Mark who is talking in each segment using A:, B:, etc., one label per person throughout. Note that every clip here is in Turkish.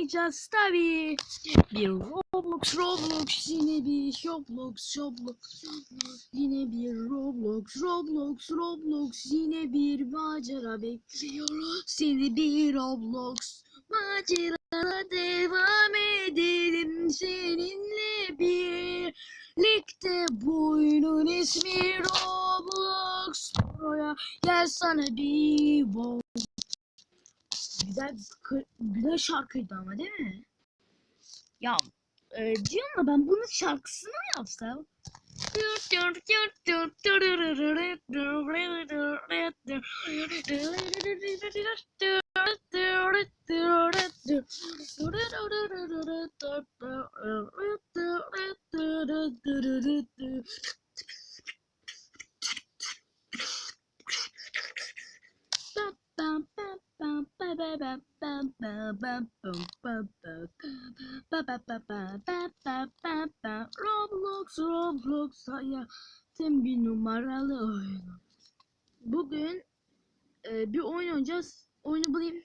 A: oynayacağız. Tabii. Bir Roblox Roblox yine bir Roblox Roblox. Yine bir Roblox Roblox Roblox. Yine bir macera bekliyor seni bir Roblox macerana devam edelim. Seninle birlikte bu oyunun ismi Roblox. Buraya gel sana bir Roblox Güzel güzel şarkıydı ama değil mi? Ya e, diyorum da ben bunun şarkısını mı yapsam? Roblox, Roblox hayatım bir numaralı oyun. Bugün e, bir oyun oynayacağız. Oyunu bulayım.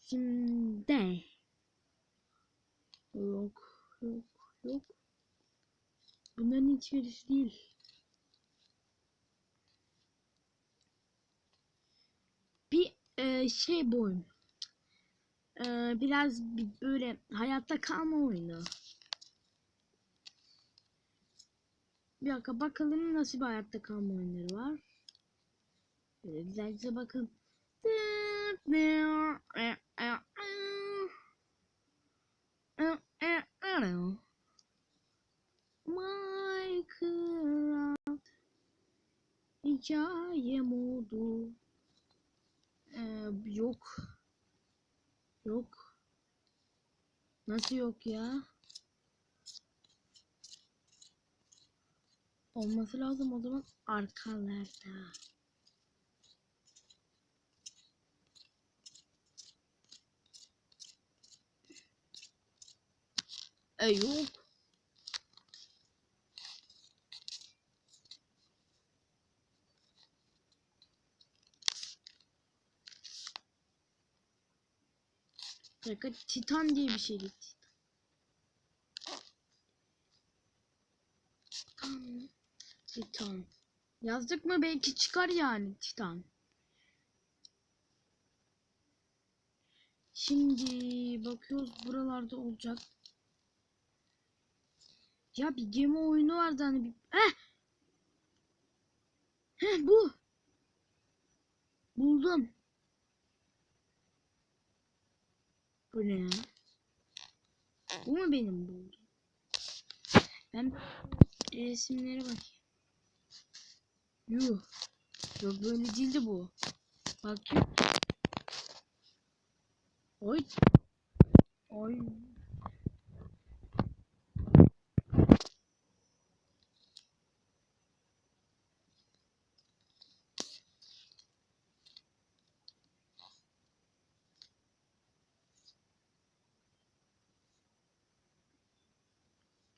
A: Şimdi yok yok yok. Bunların hiçbirisi değil. Bir e, şey bu oyun. E, biraz bir böyle hayatta kalma oyunu. Bir dakika bakalım nasıl bir hayatta kalma oyunları var. Böyle güzelce bakın. Hikaye modu ee, yok. Yok. Nasıl yok ya? Olması lazım o zaman arkalarda. E yok dakika Titan diye bir şeydi. Titan. Titan. Yazdık mı belki çıkar yani Titan. Şimdi bakıyoruz buralarda olacak. Ya bir gemi oyunu vardı hani bir... Heh! Heh bu. Buldum. Bu ne? Bu mu benim buldum? Ben resimlere bakayım. Yuh. Yok böyle değildi bu. Bakayım. Oy. Oy.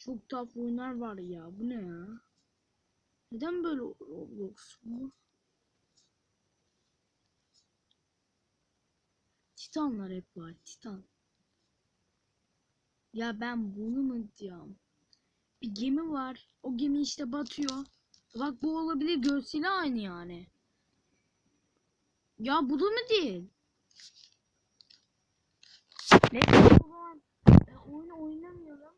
A: Çok tuhaf oyunlar var ya. Bu ne ya? Neden böyle Roblox bu? Titanlar hep var. Titan. Ya ben bunu mu diyorum? Bir gemi var. O gemi işte batıyor. Bak bu olabilir. Görseli aynı yani. Ya bu da mı değil? Neyse o zaman e, oyunu oynamayalım.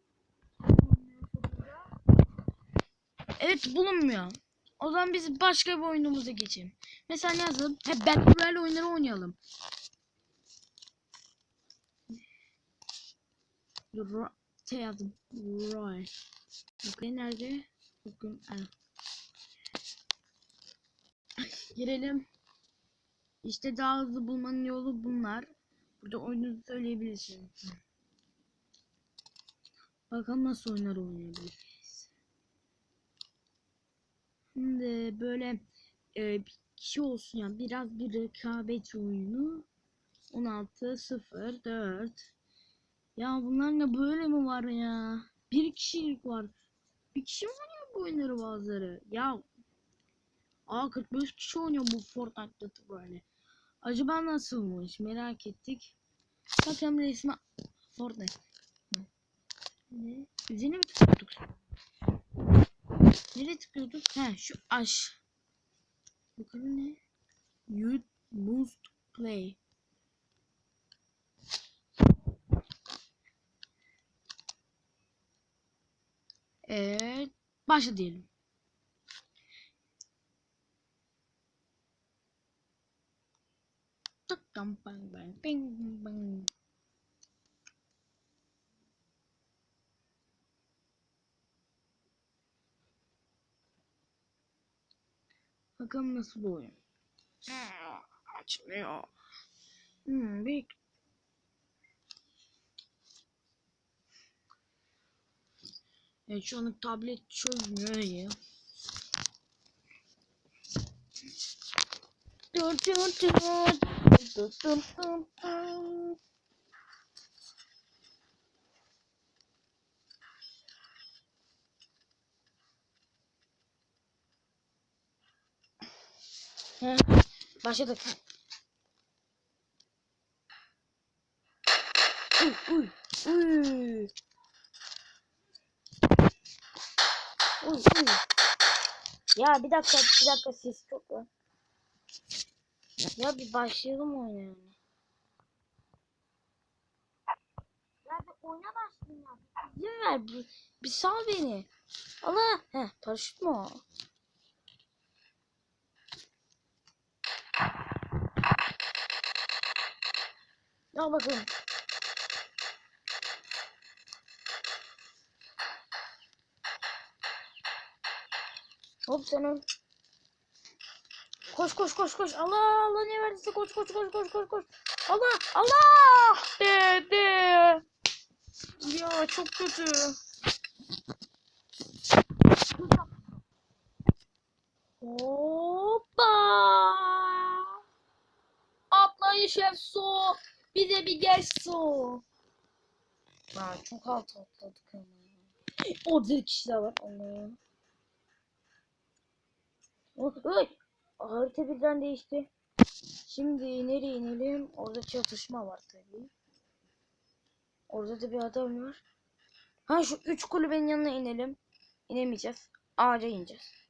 A: Evet bulunmuyor. O zaman biz başka bir oyunumuza geçelim. Mesela ne yazalım? Hep Royale oyunları oynayalım. Ro şey yazdım. Roy. Bakın nerede? Bakın. Girelim. İşte daha hızlı bulmanın yolu bunlar. Burada oyunu söyleyebilirsiniz. Bakalım nasıl oyunlar oynayabiliriz. Böyle e, kişi olsun yani biraz bir rekabet oyunu. 16 0 4 Ya bunlar ne böyle mi var ya? Bir kişilik var. Bir kişi mi oynuyor bu oyunları bazıları? Ya Aa 45 kişi oynuyor bu Fortnite'da böyle. Acaba nasılmış merak ettik. Bakalım resmi Fortnite. Ne? Üzerine mi tıklıyorduk? Nereye tıklıyorduk? Ha şu aş. Bakalım ne? You must play. Evet. Başla diyelim. Tık bang bang bing bang. Bakalım nasıl bu oyun. Aa, Açmıyor. Hmm, bir Evet şu anlık tablet çözmüyor ya. Dur dur dur. Dur dur dur He, başladık. Uy uy uy. Uy uy. Ya bir dakika bir dakika ses çok var. Ya bir başlayalım oyuna yani. Ya bir oyuna başlayayım ya. İzin ver bir, bir sal beni. Allah. Heh paraşüt mü o? Al bakalım. Hop sen öl. Koş koş koş koş. Allah Allah ne verdiyse koş koş koş koş koş koş. Allah Allah de de. Ya çok kötü. Hoppa. Atlayın şef su. Bir de bir geç su. Aa, çok alt atladık ama. Orada bir kişi daha var. Allah. Oy! Harita birden değişti. Şimdi nereye inelim? Orada çatışma var tabii. Orada da bir adam var. Ha şu üç kulübenin yanına inelim. İnemeyeceğiz. Ağaca ineceğiz.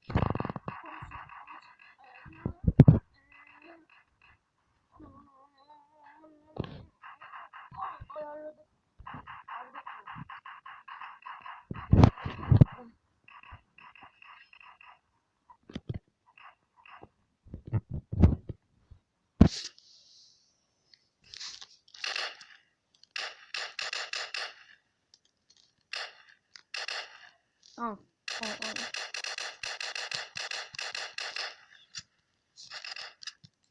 A: Al. Al al.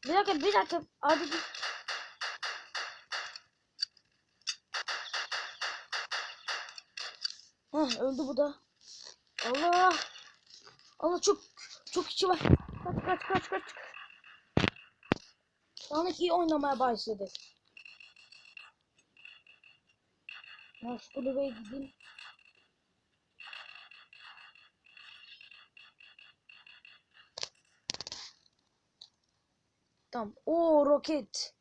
A: Bir dakika bir dakika. Abi bir... Heh, öldü bu da. Allah. Allah çok çok içi var. Kaç kaç kaç kaç. Sonic iyi oynamaya başladı. Ya şu kulübeye gideyim. Tamam. Oo roket.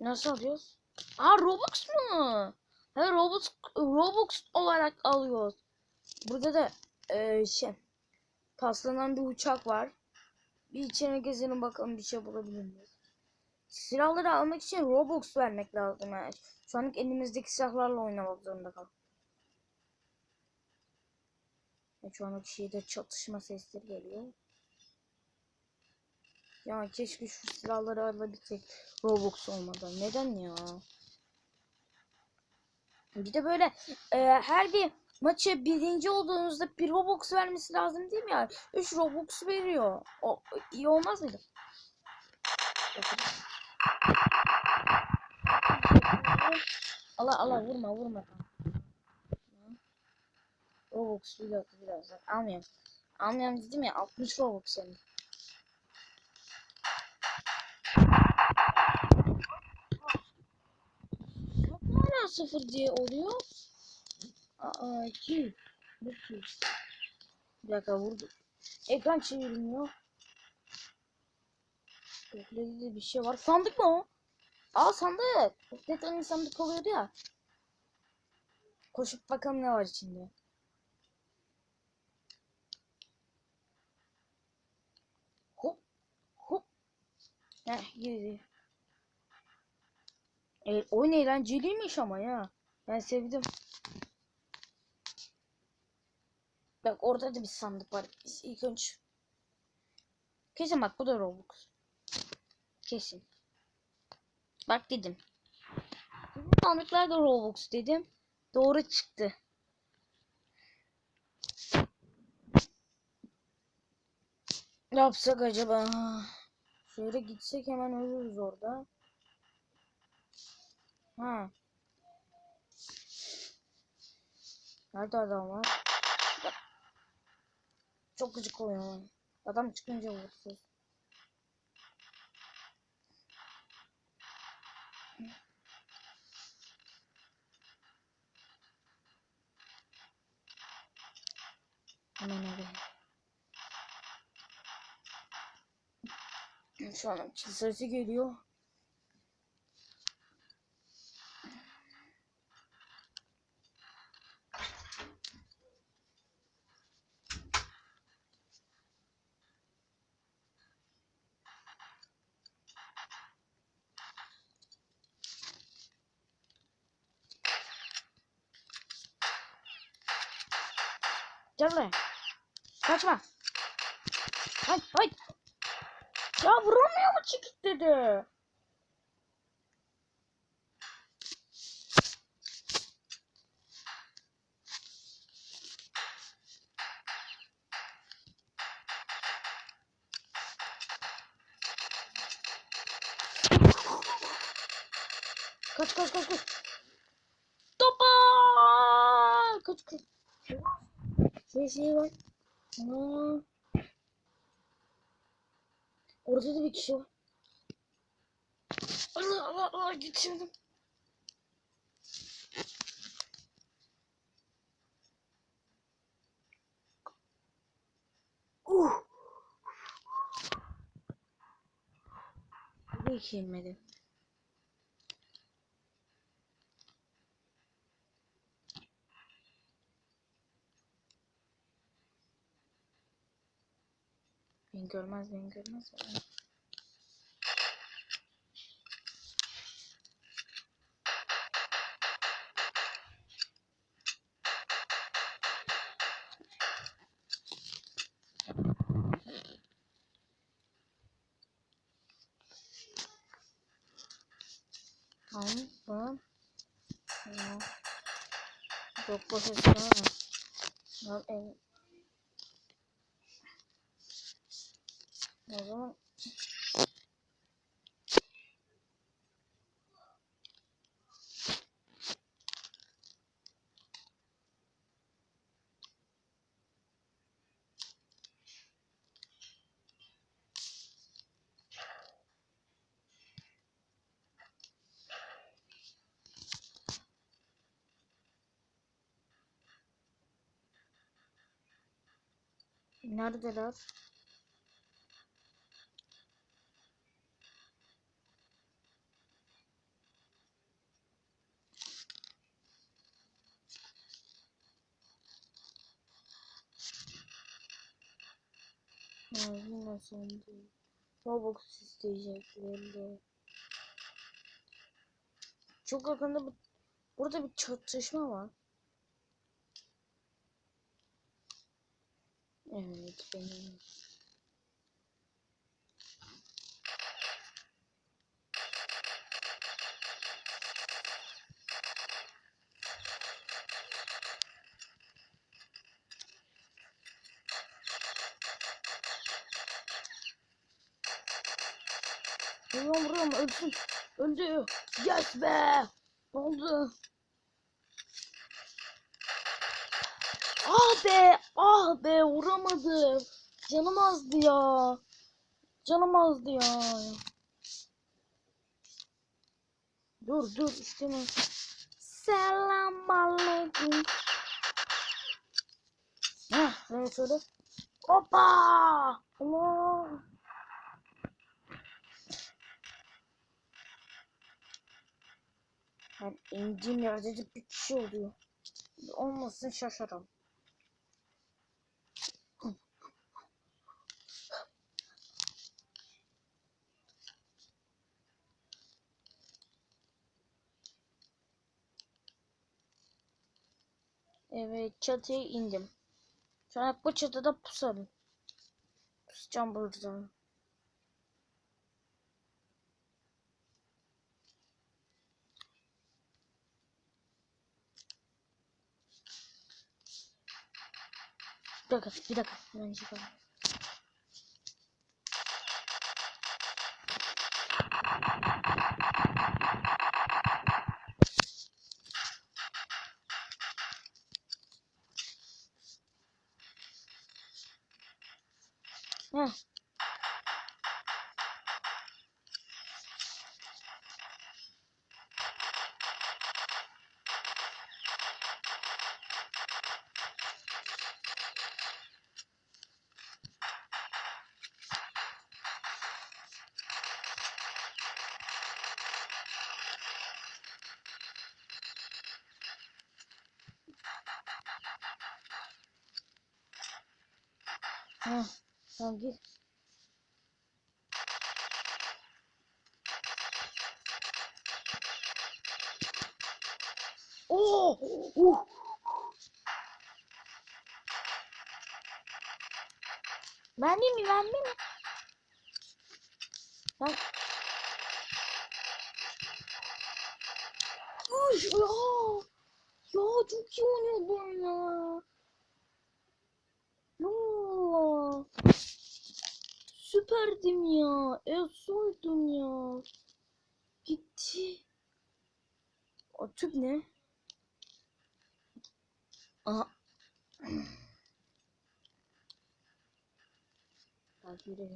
A: Nasıl alıyoruz? Aa Robux mu? Ha Robux Robux olarak alıyoruz. Burada da eee şey paslanan bir uçak var. Bir içine gezelim bakalım bir şey bulabilir miyiz? Silahları almak için Robux vermek lazım yani. Şu anlık elimizdeki silahlarla oynamak zorunda kal. Ya Şu anlık şeyde çatışma sesleri geliyor. Ya keşke şu silahları alabilsek Robux olmadan. Neden ya? Bir de böyle e, her bir maçı birinci olduğunuzda bir Robux vermesi lazım değil mi ya? 3 Robux veriyor. O iyi olmaz mıydı? Allah Allah vurma vurma. Robux bir dakika biraz. Almıyorum. Almıyorum dedim ya 60 Robux senin. Yok mu hala sıfır diye oluyor? Aa iki. İki. Bir dakika vurdu. Ekran çevirmiyor. Şöyle de bir şey var. Sandık mı o? Aa sandık. Detaylı sandık oluyordu ya. Koşup bakalım ne var içinde. Hop hop. Heh girdi. E, oyun eğlenceliymiş ama ya. Ben sevdim. Bak orada da bir sandık var. İlk önce Kesin bak bu da Robux. Kesin. Bak dedim. Bu sandıklar da Robux dedim. Doğru çıktı. Ne yapsak acaba? Şöyle gitsek hemen ölürüz orada. Ha. Nerede adam var? Çok gıcık oluyor. Adam çıkınca vursuz. Hemen oraya. Şu an çil sesi geliyor. Gel buraya. Kaçma. Hay hay. Ya vuramıyor mu çekik dedi. Kaç kaç kaç kaç. Şey şey var. Aa. Orada da bir kişi var. Allah Allah Allah geçirdim. Uh. Bu hiç inmedi. Beni görmez, beni görmez. Beni. Çok basit ha. Tamam, en... O zaman Neredeler? Nasıldı? Robux isteyeceklerdi. Çok yakında bu burada bir çatışma var. Evet benim. Vuruyorum vuruyorum öldüm. Öldü. Yes be. Ne oldu? Ah be. Ah be vuramadım. Canım azdı ya. Canım azdı ya. Dur dur istemiyorum. Selam aleyküm. Heh, evet şöyle. Hoppa! Allah!
B: Yani indiğim yerde de bir şey oluyor. Olmasın şaşırırım. Evet çatıya indim. Sonra bu çatıda pusarım. Pusacağım burada. Bir dakika, bir dakika. Ben çıkalım. Heh. Heh. Tamam gir. Oo! Uh! Mermi mi mermi mi? Lan. Uy, ya. Ya çok iyi oynuyordun ya. Ya. Süperdim ya. Efsoydum ya. Gitti. O tüp ne? Aha. Bak yürü.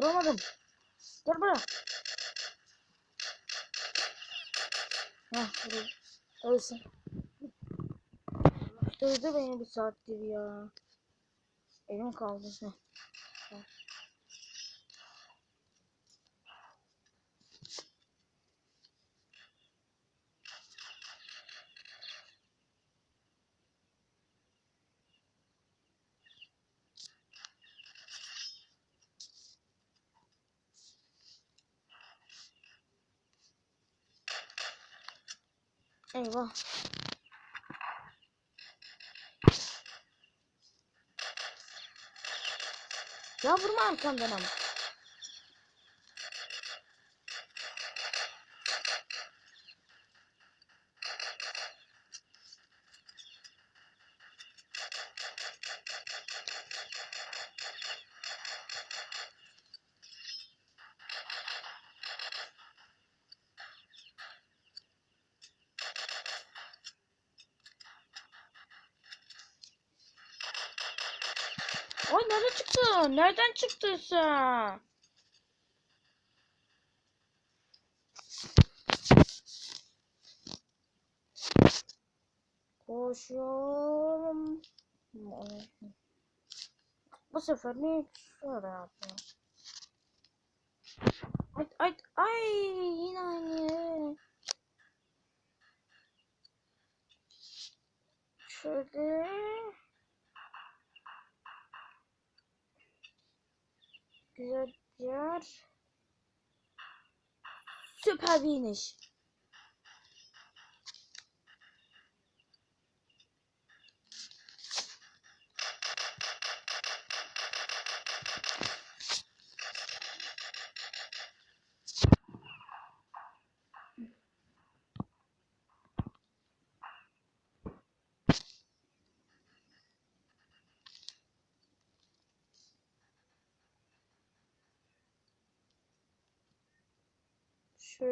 B: Vuramadım. Gel buraya. Heh vurayım. Ölsün. Dövdü beni bir saattir ya. Elim kaldı. Heh. Eyvah. Ya vurma arkamdan ama. Ay nerede çıktın? Nereden çıktın sen? Koşuyorum. Bu sefer ne şöyle yapayım. Ay ay ay yine aynı. Şöyle. Güzel yer. Süper bir iniş.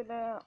B: Şöyle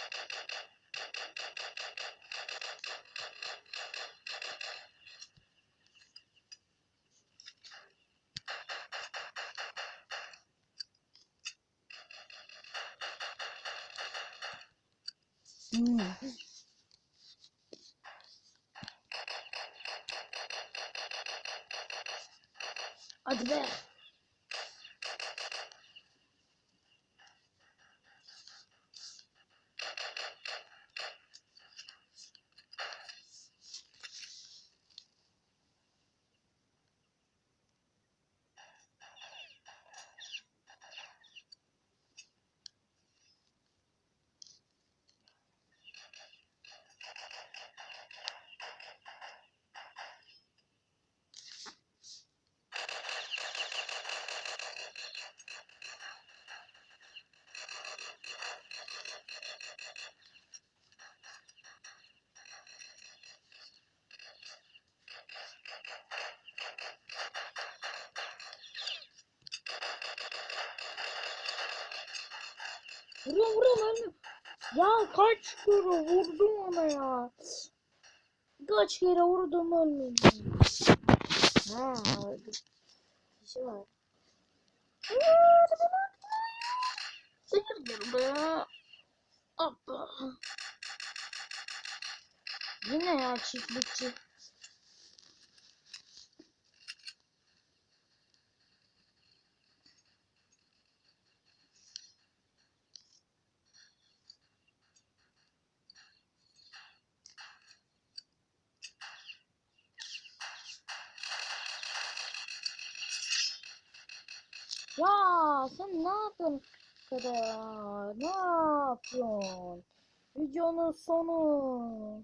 B: パッケ
A: ージのファンが多いです。
B: Vuruyorum vuruyorum ölmüyor. Ya kaç kere vurdum ona ya. Kaç kere vurdum ölmedi. Ha öldü. Kişi var. Siktir be. Hoppa. Yine ya çiftlikçi. Ya sen ne yapıyorsun kadar? Ne yapıyorsun? Videonun sonu.